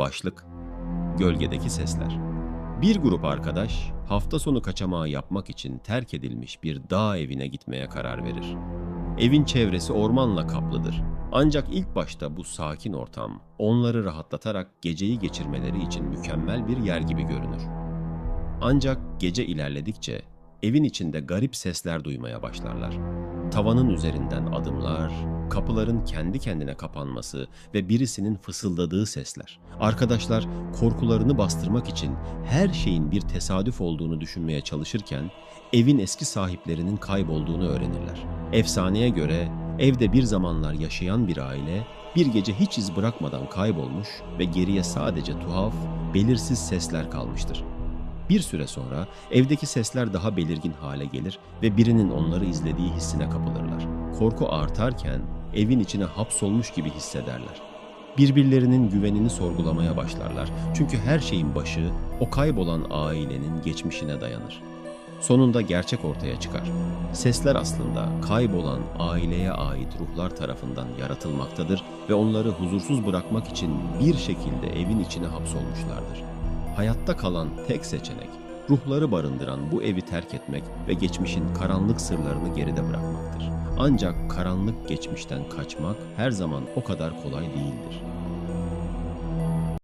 Başlık Gölgedeki Sesler Bir grup arkadaş hafta sonu kaçamağı yapmak için terk edilmiş bir dağ evine gitmeye karar verir. Evin çevresi ormanla kaplıdır. Ancak ilk başta bu sakin ortam onları rahatlatarak geceyi geçirmeleri için mükemmel bir yer gibi görünür. Ancak gece ilerledikçe evin içinde garip sesler duymaya başlarlar. Tavanın üzerinden adımlar, kapıların kendi kendine kapanması ve birisinin fısıldadığı sesler. Arkadaşlar korkularını bastırmak için her şeyin bir tesadüf olduğunu düşünmeye çalışırken evin eski sahiplerinin kaybolduğunu öğrenirler. Efsaneye göre evde bir zamanlar yaşayan bir aile bir gece hiç iz bırakmadan kaybolmuş ve geriye sadece tuhaf, belirsiz sesler kalmıştır. Bir süre sonra evdeki sesler daha belirgin hale gelir ve birinin onları izlediği hissine kapılırlar. Korku artarken evin içine hapsolmuş gibi hissederler. Birbirlerinin güvenini sorgulamaya başlarlar. Çünkü her şeyin başı o kaybolan ailenin geçmişine dayanır. Sonunda gerçek ortaya çıkar. Sesler aslında kaybolan aileye ait ruhlar tarafından yaratılmaktadır ve onları huzursuz bırakmak için bir şekilde evin içine hapsolmuşlardır. Hayatta kalan tek seçenek ruhları barındıran bu evi terk etmek ve geçmişin karanlık sırlarını geride bırakmaktır. Ancak karanlık geçmişten kaçmak her zaman o kadar kolay değildir.